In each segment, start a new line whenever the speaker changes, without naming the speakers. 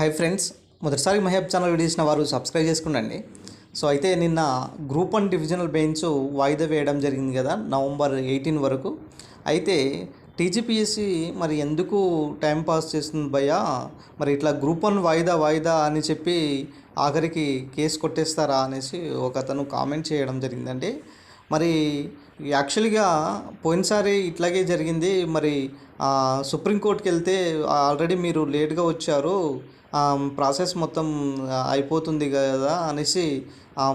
Hi friends మొదటిసారి మహేబ్ channel వీడియోసిన వారు subscribe చేసుకుండండి so అయితే నిన్న గ్రూప్ వన్ డివిజనల్ బెంచ్ వాయిదా వేయడం జరిగింది కదా నవంబర్ ఎయిటీన్ వరకు. అయితే టీజీపీఎస్సి మరి ఎందుకు టైం పాస్ చేస్తుంది భయ్యా? మరి ఇట్లా గ్రూప్ వన్ వాయిదా వాయిదా అని చెప్పి ఆఖరికి కేసు కొట్టేస్తారా అనేసి ఒక అతను కామెంట్ చేయడం జరిగిందండి. మరి యాక్చువల్గా పోయినసారి ఇట్లాగే జరిగింది. మరి సుప్రీంకోర్టుకి వెళ్తే ఆల్రెడీ మీరు లేట్గా వచ్చారు. ప్రాసెస్ మొత్తం అయిపోతుంది కదా అనేసి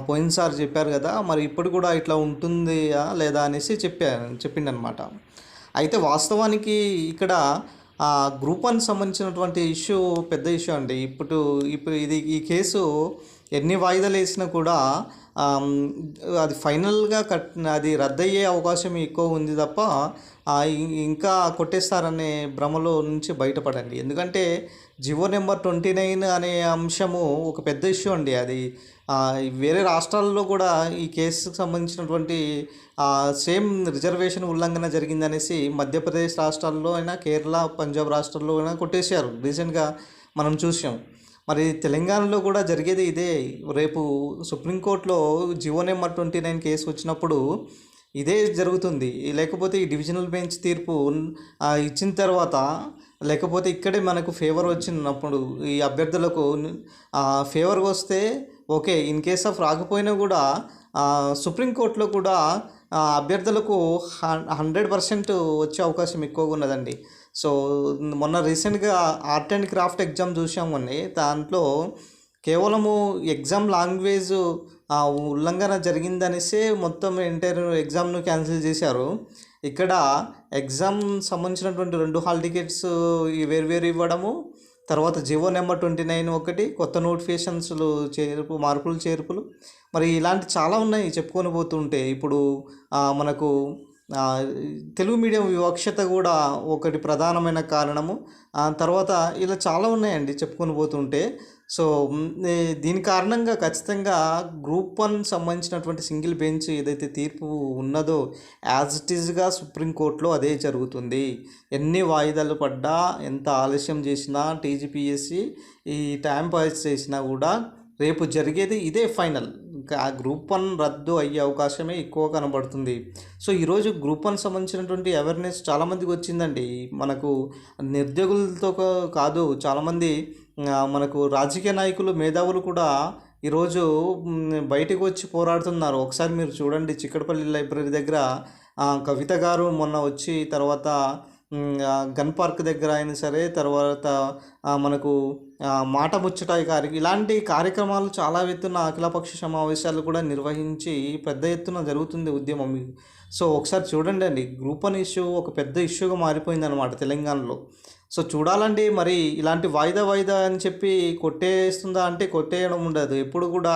పోయినసారి చెప్పారు కదా మరి ఇప్పుడు కూడా ఇట్లా ఉంటుందా లేదా అనేసి చెప్పారు చెప్పిండనమాట. అయితే వాస్తవానికి ఇక్కడ గ్రూప్ వన్ సంబంధించినటువంటి ఇష్యూ పెద్ద ఇష్యూ అండి. ఇప్పుడు ఇప్పుడు ఇది ఈ కేసు ఎన్ని వాయిదాలు వేసినా కూడా అది ఫైనల్గా కట్ అది రద్దయ్యే అవకాశం ఎక్కువ ఉంది తప్ప ఇంకా కొట్టేస్తారనే భ్రమలో నుంచి బయటపడండి. ఎందుకంటే జివో నెంబర్ ట్వంటీ నైన్ అనే అంశము ఒక పెద్ద ఇష్యూ అండి అది. వేరే రాష్ట్రాల్లో కూడా ఈ కేసుకు సంబంధించినటువంటి సేమ్ రిజర్వేషన్ ఉల్లంఘన జరిగిందనేసి మధ్యప్రదేశ్ రాష్ట్రాల్లో అయినా కేరళ పంజాబ్ రాష్ట్రాల్లో అయినా కొట్టేశారు. రీసెంట్గా మనం చూసాం. మరి తెలంగాణలో కూడా జరిగేది ఇదే. రేపు సుప్రీంకోర్టులో GO number twenty nine case వచ్చినప్పుడు ఇదే జరుగుతుంది. లేకపోతే ఈ డివిజనల్ బెంచ్ తీర్పు ఇచ్చిన తర్వాత లేకపోతే ఇక్కడే మనకు ఫేవర్ వచ్చినప్పుడు ఈ అభ్యర్థులకు ఫేవర్గా వస్తే ఓకే ఇన్ కేస్ ఆఫ్ రాకపోయినా కూడా సుప్రీంకోర్టులో కూడా అభ్యర్థులకు హండ్రెడ్ పర్సెంట్ వచ్చే అవకాశం ఎక్కువగా ఉన్నదండి. సో మొన్న రీసెంట్గా ఆర్ట్ అండ్ క్రాఫ్ట్ ఎగ్జామ్ చూసామండి దాంట్లో కేవలము ఎగ్జామ్ లాంగ్వేజ్ ఉల్లంఘన జరిగిందనేసే మొత్తం ఎంటైర్ ఎగ్జామ్ను క్యాన్సిల్ చేశారు. ఇక్కడ ఎగ్జామ్ సంబంధించినటువంటి రెండు హాల్ టికెట్స్ వేరు వేరు ఇవ్వడము తర్వాత జివో నెంబర్ ట్వంటీ నైన్ ఒకటి కొత్త నోటిఫికేషన్స్లు చేర్పు మార్పులు చేర్పులు. మరి ఇలాంటి చాలా ఉన్నాయి చెప్పుకొని పోతుంటే. ఇప్పుడు మనకు తెలుగు మీడియం వివక్షత కూడా ఒకటి ప్రధానమైన కారణము. తర్వాత ఇలా చాలా ఉన్నాయండి చెప్పుకొని పోతుంటే. సో దీని కారణంగా ఖచ్చితంగా గ్రూప్ వన్ సంబంధించినటువంటి సింగిల్ బెంచ్ ఏదైతే తీర్పు ఉన్నదో యాజ్ ఇట్ ఈజ్గా సుప్రీంకోర్టులో అదే జరుగుతుంది. ఎన్ని వాయిదాలు పడ్డా ఎంత ఆలస్యం చేసినా టీజీపీఎస్సి ఈ టైం పాస్ చేసినా కూడా రేపు జరిగేది ఇదే ఫైనల్. ఇంకా ఆ గ్రూప్ వన్ రద్దు అయ్యే అవకాశమే ఎక్కువ కనబడుతుంది. సో ఈరోజు గ్రూప్ వన్ సంబంధించినటువంటి అవేర్నెస్ చాలామందికి వచ్చిందండి. మనకు నిరుద్యోగులతో కాదు చాలామంది మనకు రాజకీయ నాయకులు మేధావులు కూడా ఈరోజు బయటకు వచ్చి పోరాడుతున్నారు. ఒకసారి మీరు చూడండి చిక్కడపల్లి లైబ్రరీ దగ్గర కవిత గారు మొన్న వచ్చి తర్వాత గన్ పార్క్ దగ్గర అయినా సరే తర్వాత మనకు మాట ముచ్చట కార్య ఇలాంటి కార్యక్రమాలు చాలా ఎత్తున అఖిలపక్ష సమావేశాలు కూడా నిర్వహించి పెద్ద ఎత్తున జరుగుతుంది ఉద్యమం. సో ఒకసారి చూడండి అండి గ్రూప్ వన్ ఇష్యూ ఒక పెద్ద ఇష్యూగా మారిపోయింది అనమాట తెలంగాణలో. సో చూడాలండి మరి ఇలాంటి వాయిదా వాయిదా అని చెప్పి కొట్టేస్తుందా అంటే కొట్టేయడం ఉండదు. ఎప్పుడు కూడా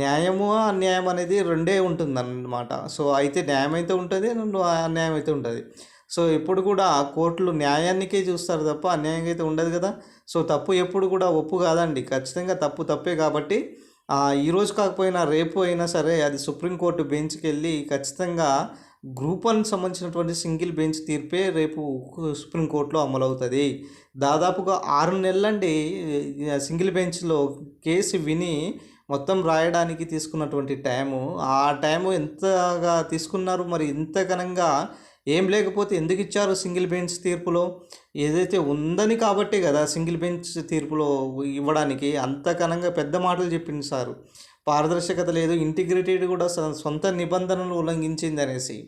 న్యాయము అన్యాయం అనేది రెండే ఉంటుంది అన్నమాట సో అయితే న్యాయం అయితే ఉంటుంది రెండు అన్యాయం అయితే ఉంటుంది. సో ఎప్పుడు కూడా కోర్టులు న్యాయానికే చూస్తారు తప్ప అన్యాయంగా అయితే ఉండదు కదా. సో తప్పు ఎప్పుడు కూడా ఒప్పు కాదండి. ఖచ్చితంగా తప్పు తప్పే కాబట్టి ఈరోజు కాకపోయినా రేపు అయినా సరే అది సుప్రీంకోర్టు బెంచ్కి వెళ్ళి ఖచ్చితంగా గ్రూప్ వన్ సంబంధించినటువంటి సింగిల్ బెంచ్ తీర్పే రేపు సుప్రీంకోర్టులో అమలవుతుంది. దాదాపుగా ఆరు నెలలండి సింగిల్ బెంచ్లో కేసు విని మొత్తం రాయడానికి తీసుకున్నటువంటి టైము. ఆ టైము ఎంతగా తీసుకున్నారు? మరి ఇంత ఘనంగా ఏం లేకపోతే ఎందుకు ఇచ్చారు సింగిల్ బెంచ్ తీర్పులో? ఏదైతే ఉందని కాబట్టే కదా సింగిల్ బెంచ్ తీర్పులో ఇవ్వడానికి అంత ఘనంగా పెద్ద మాటలు చెప్పింది సారు. పారదర్శకత లేదు ఇంటిగ్రిటెడ్ కూడా సొంత నిబంధనలు ఉల్లంఘించింది అనేసి.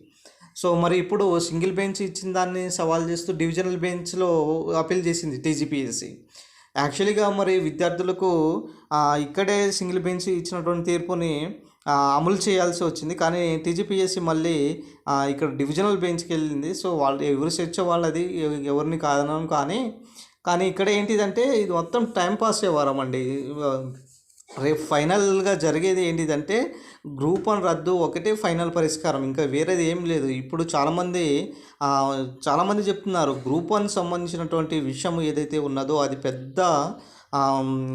సో మరి ఇప్పుడు సింగిల్ బెంచ్ ఇచ్చిన దాన్ని సవాల్ చేస్తూ డివిజనల్ బెంచ్లో అపీల్ చేసింది టీజీపీఎస్సీ. యాక్చువల్గా మరి విద్యార్థులకు ఇక్కడే సింగిల్ బెంచ్ ఇచ్చినటువంటి తీర్పుని అమలు చేయాల్సి వచ్చింది. కానీ టీజీపీఎస్సి మళ్ళీ ఇక్కడ డివిజనల్ బెంచ్కి వెళ్ళింది. సో వాళ్ళు ఎవరు సెర్చ్ వాళ్ళది ఎవరిని కాదనం కానీ కానీ ఇక్కడ ఏంటిదంటే ఇది మొత్తం టైంపాస్ వ్యవహారం అండి. రేపు ఫైనల్గా జరిగేది ఏంటిదంటే గ్రూప్ వన్ రద్దు ఒకటే ఫైనల్ పరిష్కారం. ఇంకా వేరేది ఏం లేదు. ఇప్పుడు చాలామంది చాలామంది చెప్తున్నారు గ్రూప్ వన్ సంబంధించినటువంటి విషయం ఏదైతే ఉన్నదో అది పెద్ద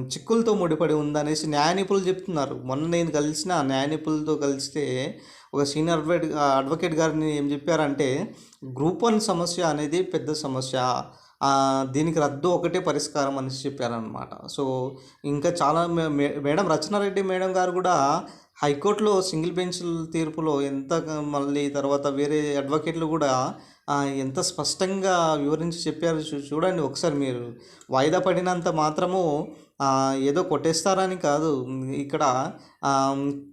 చిక్కులతో ముడిపడి ఉందనేసి న్యాయ నిపుణులు చెప్తున్నారు. మొన్న నేను కలిసిన న్యాయ నిపుణులతో కలిస్తే ఒక సీనియర్ అడ్వకేట్ అడ్వకేట్ గారిని ఏం చెప్పారంటే గ్రూప్ వన్ సమస్య అనేది పెద్ద సమస్య. దీనికి రద్దు ఒకటే పరిష్కారం అనేసి చెప్పారనమాట సో ఇంకా చాలా మే- మే- మేడం రచనారెడ్డి మేడం గారు కూడా హైకోర్టులో సింగిల్ బెంచ్ తీర్పులో ఎంత మళ్ళీ తర్వాత వేరే అడ్వకేట్లు కూడా ఎంత స్పష్టంగా వివరించి చెప్పారు చూ- చూడండి ఒకసారి మీరు. వాయిదా పడినంత మాత్రము ఏదో కొట్టేస్తారని కాదు. ఇక్కడ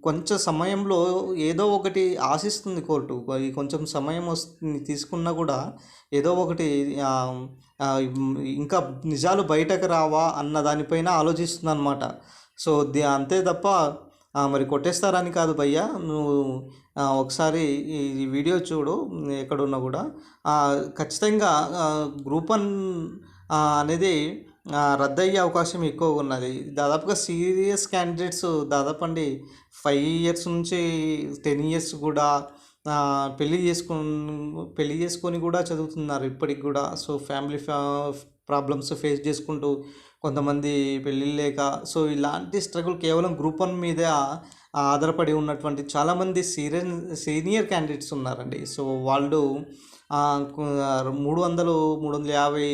కొంచెం సమయంలో ఏదో ఒకటి ఆశిస్తుంది కోర్టు. కొంచెం సమయం వస్తుంది తీసుకున్నా కూడా ఏదో ఒకటి ఇంకా నిజాలు బయటకు రావా అన్న దానిపైన ఆలోచిస్తుంది అనమాట సో అంతే తప్ప మరి కొట్టేస్తారని కాదు భయ్యా. నువ్వు ఒకసారి ఈ వీడియో చూడు ఎక్కడున్నా కూడా. ఖచ్చితంగా గ్రూప్ వన్ అనేది రద్దయ్యే అవకాశం ఎక్కువగా ఉన్నది. దాదాపుగా సీరియస్ క్యాండిడేట్స్ దాదాపు అండి ఫైవ్ ఇయర్స్ నుంచి టెన్ ఇయర్స్ కూడా పెళ్ళి చేసుకుని పెళ్ళి చేసుకొని కూడా చదువుతున్నారు ఇప్పటికి కూడా. సో ఫ్యామిలీ ఫ్యా ప్రాబ్లమ్స్ ఫేస్ చేసుకుంటూ కొంతమంది పెళ్ళిళ్ళు లేక సో ఇలాంటి స్ట్రగుల్ కేవలం గ్రూప్ వన్ మీద ఆధారపడి ఉన్నటువంటి చాలామంది సీనియర్ సీనియర్ క్యాండిడేట్స్ ఉన్నారండి. సో వాళ్ళు మూడు వందలు మూడు వందల యాభై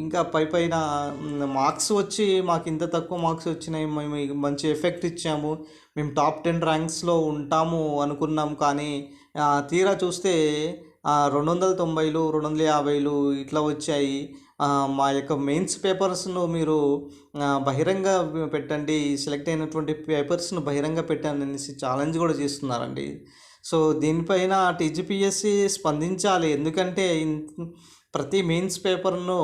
ఇంకా పై పైన మార్క్స్ వచ్చి మాకు ఇంత తక్కువ మార్క్స్ వచ్చినాయి మేము మంచి ఎఫెక్ట్ ఇచ్చాము మేము టాప్ టెన్ ర్యాంక్స్లో ఉంటాము అనుకున్నాం కానీ తీరా చూస్తే రెండు వందల తొంభైలు రెండు వందల యాభైలు ఇట్లా వచ్చాయి. మా యొక్క మెయిన్స్ పేపర్స్ను మీరు బహిరంగ పెట్టండి. సెలెక్ట్ అయినటువంటి పేపర్స్ను బహిరంగ పెట్టండి అనేసి ఛాలెంజ్ కూడా చేస్తున్నారండి. సో దీనిపైన టీజీపీఎస్సి స్పందించాలి. ఎందుకంటే ప్రతి మెయిన్స్ పేపర్ను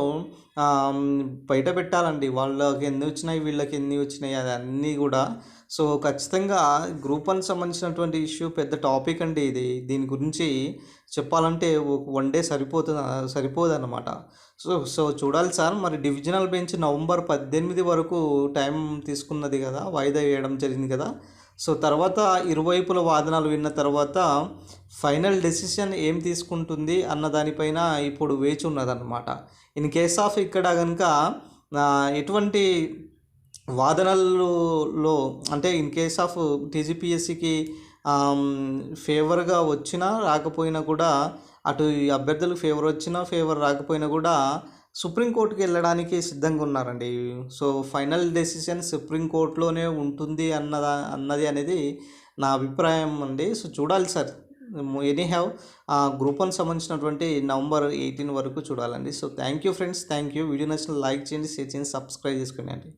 బయట పెట్టాలండి. వాళ్ళకి ఎన్ని వచ్చినాయి వీళ్ళకి ఎన్ని వచ్చినాయి అది అన్నీ కూడా సో ఖచ్చితంగా గ్రూప్ వన్ సంబంధించినటువంటి ఇష్యూ పెద్ద టాపిక్ అండి ఇది. దీని గురించి చెప్పాలంటే వన్ డే సరిపోతుంది సరిపోదన్నమాట. సో సో చూడాలి సార్. మరి డివిజనల్ బెంచ్ నవంబర్ పద్దెనిమిది వరకు టైం తీసుకున్నది కదా వాయిదా వేయడం జరిగింది కదా. సో తర్వాత ఇరువైపుల వాదనలు విన్న తర్వాత ఫైనల్ డెసిషన్ ఏం తీసుకుంటుంది అన్న దానిపైన ఇప్పుడు వేచి ఉన్నదన్నమాట. ఇన్ కేస్ ఆఫ్ ఇక్కడ కనుక ఎటువంటి వాదనలలో అంటే ఇన్ కేస్ ఆఫ్ టీజీపీఎస్సికి ఫేవర్గా వచ్చినా రాకపోయినా కూడా అటు ఈ అభ్యర్థులకు ఫేవర్ వచ్చినా ఫేవర్ రాకపోయినా కూడా సుప్రీంకోర్టుకి వెళ్ళడానికి సిద్ధంగా ఉన్నారండి. సో ఫైనల్ డెసిషన్ సుప్రీంకోర్టులోనే ఉంటుంది అన్నదా అన్నది అనేది నా అభిప్రాయం అండి. సో చూడాలి సార్. ఎనీ హ్యావ్ ఆ వన్ సంబంధించినటువంటి నవంబర్ ఎయిటీన్ వరకు చూడాలండి. So thank you friends thank you video నచ్చిన లైక్ చేయండి షేర్ చేయండి సబ్స్క్రైబ్ చేసుకోండి అండి.